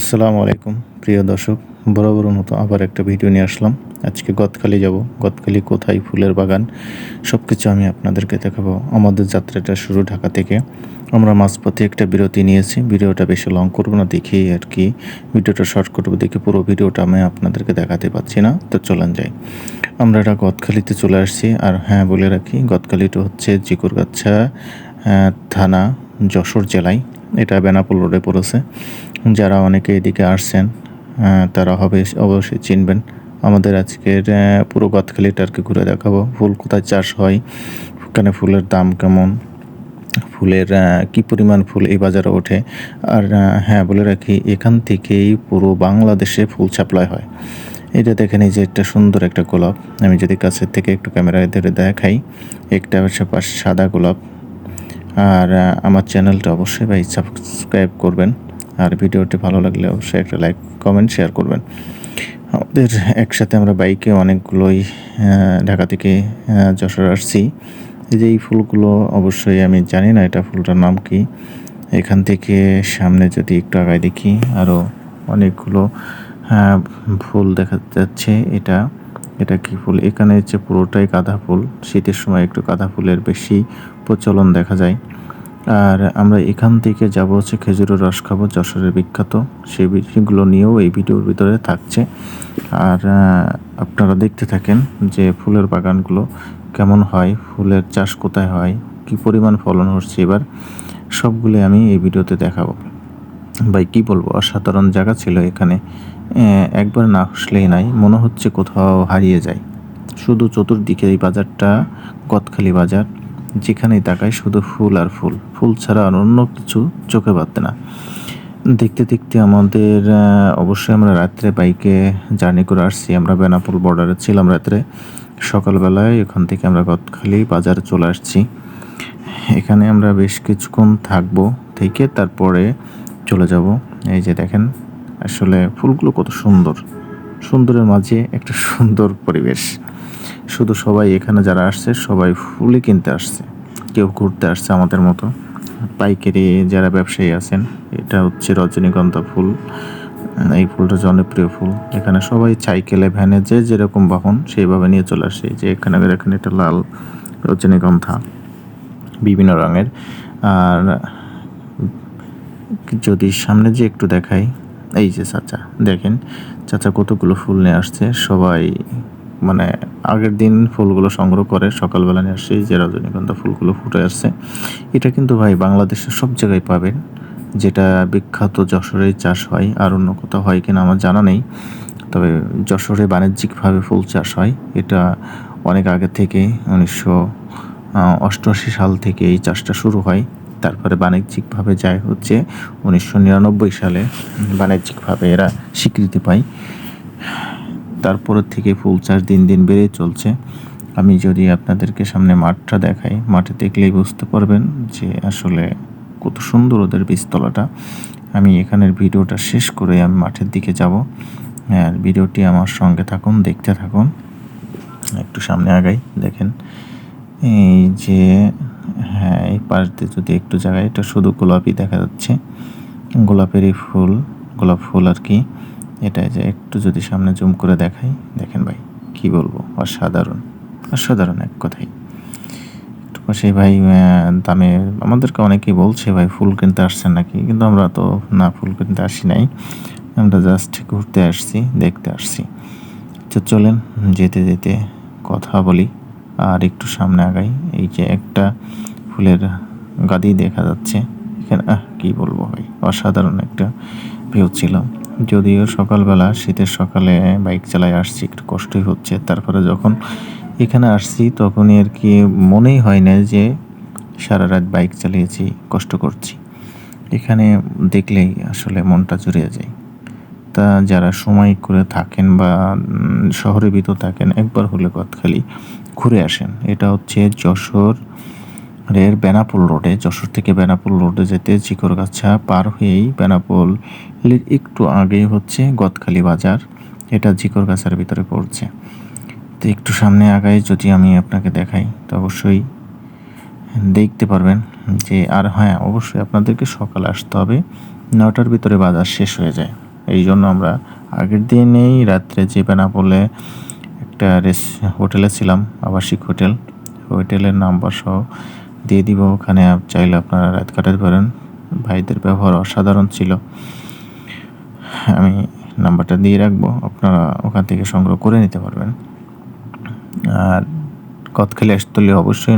আসসালামু আলাইকুম, প্রিয় দর্শক। বড় মতো আবার একটা ভিডিও নিয়ে আসলাম। আজকে গদখালি যাব। গদখালি কোথায়? ফুলের বাগান। সব কিছু আমি আপনাদেরকে দেখাবো। আমাদের যাত্রাটা শুরু ঢাকা থেকে। আমরা মাঝপথে একটা বিরতি নিয়েছি। ভিডিওটা বেশি লং করব না দেখি আর কি। ভিডিওটা শর্ট করব দেখি পুরো ভিডিওটা আমি আপনাদেরকে দেখাতে পাচ্ছি না। তো চলেন যাই। আমরা এটা গদখালিতে চলে আসছি। আর হ্যাঁ বলে রাখি গদখালিটা হচ্ছে জিকুরগাছা থানা, যশোর জেলায়। এটা বেনাপোল রোডে পড়েছে। যারা অনেকে এদিকে আসছেন তারা হবে অবশ্যই চিনবেন। আমাদের আজকের পুরো গদখালিটা আর কি ঘুরে দেখাবো। ফুল কোথায় চাষ হয় এখানে ফুলের দাম কেমন, ফুলের কি পরিমাণ ফুল এই বাজারে ওঠে। আর হ্যাঁ বলে রাখি, এখান থেকেই পুরো বাংলাদেশে ফুল সাপ্লাই হয়। এটা দেখেন যে একটা সুন্দর একটা গোলাপ। আমি যদি কাছের থেকে একটু ক্যামেরায় ধরে দেখাই, একটা হচ্ছে পাশে সাদা গোলাপ। আর আমার চ্যানেলটা অবশ্যই ভাই সাবস্ক্রাইব করবেন। আর ভিডিওটি ভালো লাগলে অবশ্যই একটা লাইক, কমেন্ট, শেয়ার করবেন। আমাদের একসাথে আমরা বাইকে অনেকগুলোই ঢাকা থেকে যশোর আসছি। এই যে এই ফুলগুলো অবশ্যই আমি জানি না এটা ফুলটার নাম কি। এখান থেকে সামনে যদি একটু আগায় দেখি আরও অনেকগুলো ফুল দেখা যাচ্ছে এটা। এটা কি ফুল? এখানে হচ্ছে পুরোটাই গাঁদা ফুল। শীতের সময় একটু গাঁদা ফুলের বেশি প্রচলন দেখা যায়। আর আমরা এখান থেকে যাব হচ্ছে খেজুরের রস খাব, যশোরের বিখ্যাত সেই বিষয়গুলো নিয়েও এই ভিডিওর ভিতরে থাকছে। আর আপনারা দেখতে থাকেন যে ফুলের বাগানগুলো কেমন হয়, ফুলের চাষ কোথায় হয়, কি পরিমাণ ফলন হচ্ছে এবার সবগুলো আমি এই ভিডিওতে দেখাবো। ভাই, কি বলব? অসাধারণ জায়গা ছিল এখানে। একবার না আসলেই নাই, মনে হচ্ছে কোথাও হারিয়ে যায়। শুধু চতুর্দিকে এই বাজারটা, গদখালি বাজার যেখানেই তাকাই শুধু ফুল আর ফুল। ফুল ছাড়া আর অন্য কিছু চোখে বাঁধতে না। দেখতে দেখতে আমাদের অবশ্যই আমরা রাত্রে বাইকে জার্নি করে আসছি। আমরা বেনাপুল বর্ডারে ছিলাম রাত্রে। সকালবেলায় এখান থেকে আমরা গদখালি বাজারে চলে আসছি। এখানে আমরা বেশ কিছুক্ষণ থাকব, থেকে তারপরে চলে যাব। এই যে দেখেন, আসলে ফুলগুলো কত সুন্দর। সুন্দরের মাঝে একটা সুন্দর পরিবেশ। শুধু সবাই এখানে যারা আসছে, সবাই ফুলই কিনতে আসছে। কেউ ঘুরতে আসছে আমাদের মতো। পাইকারি যারা ব্যবসায়ী আছেন, এটা হচ্ছে রজনীগন্ধা ফুল। এই ফুলটা জনপ্রিয় ফুল। এখানে সবাই সাইকেলে ভ্যানে যে যেরকম বাহন সেইভাবে নিয়ে চলে আসে। যে এখানে এখানে এটা লাল রজনীগন্ধা, বিভিন্ন রঙের। আর যদি সামনে যে একটু দেখাই, এই যে চাচা, দেখেন, চাচা কতগুলো ফুল নিয়ে আসছে। সবাই মানে আগের দিন ফুলগুলো সংগ্রহ করে সকালবেলা নিয়ে এই যে রজনীগন্ধা ফুলগুলো ফুটে আসছে। এটা কিন্তু ভাই বাংলাদেশের সব জায়গায় পাবেন, যেটা বিখ্যাত যশোরে চাষ হয় আর অন্য কোথাও হয় কিনা আমার জানা নেই। তবে যশোরে বাণিজ্যিকভাবে ফুল চাষ হয়, এটা অনেক আগে থেকে উনিশশো অষ্টআশি সাল থেকে এই চাষটা শুরু হয়। তারপরে বাণিজ্যিকভাবে যায় হচ্ছে উনিশশো নিরানব্বই সালে, বাণিজ্যিকভাবে এরা স্বীকৃতি পায়। তারপরের থেকে ফুল চাষ দিন দিন বেড়ে চলছে। আমি যদি আপনাদেরকে সামনে মাঠটা দেখাই, মাঠে দেখলেই বুঝতে পারবেন যে আসলে কত সুন্দর ওদের বীজতলাটা। আমি এখানের ভিডিওটা শেষ করে আমি মাঠের দিকে যাব। আর ভিডিওটি আমার সঙ্গে থাকুন, দেখতে থাকুন। একটু সামনে আগাই, দেখেন। এই যে হ্যাঁ এই পাশ দিয়ে যদি একটু জায়গায়, এটা শুধু গোলাপি দেখা যাচ্ছে। গোলাপেরই ফুল, গোলাপ ফুল আর কি। এটা যে একটু যদি সামনে জুম করে দেখাই, দেখেন ভাই, কি বলব? অসাধারণ অসাধারণ এক কথাই। একটু ভাই দামে আমাদেরকে অনেকেই বলছে ভাই, ফুল কিনতে আসছেন নাকি? কিন্তু আমরা তো না, ফুল কিনতে আসি নাই। আমরা জাস্ট ঘুরতে আসছি, দেখতে আসছি। তো চলেন, যেতে যেতে কথা বলি আর একটু সামনে আগাই। এই যে একটা ফুলের গাদি দেখা যাচ্ছে। এখানে, আহ, কী বলব ভাই? অসাধারণ একটা ভিউ ছিল। যদিও সকালবেলা শীতের সকালে বাইক চালায় আসছি, একটু কষ্টই হচ্ছে। তারপরে যখন এখানে আসছি, তখনই আর কি মনেই হয় না যে সারা রাত বাইক চালিয়েছি, কষ্ট করছি। এখানে দেখলেই আসলে মনটা জুড়িয়ে যায়। তা যারা সময় করে থাকেন বা শহরের ভিতর থাকেন, একবার হলে গদখালি ঘুরে আসেন। এটা হচ্ছে যশোর এর বেনাপোল রোডে, যশোর থেকে বেনাপোল রোডে যেতে চিকরগাছা পার হয়েই বেনাপোল একটু আগেই হচ্ছে গদখালি বাজার। এটা জিকরগাছার ভিতরে পড়ছে। তো একটু সামনে আগায় যদি আমি আপনাকে দেখাই, তো অবশ্যই দেখতে পারবেন যে, আর হ্যাঁ অবশ্যই আপনাদেরকে সকালে আসতে হবে। নটার ভিতরে বাজার শেষ হয়ে যায়। এই জন্য আমরা আগের দিনেই রাত্রে যে বেনাপোলে একটা রেস, হোটেলে ছিলাম, আবাসিক হোটেল, হোটেলের নাম্বার সহ দিয়ে দিব। ওখানে চাইলে আপনারা রাত কাটাতে পারেন। ভাইদের ব্যবহার অসাধারণ ছিল। আমি নাম্বারটা দিয়ে রাখব। আপনারা ওখান থেকে সংগ্রহ করে নিতে পারবেন। আর কতখালি আসতে হলে অবশ্যই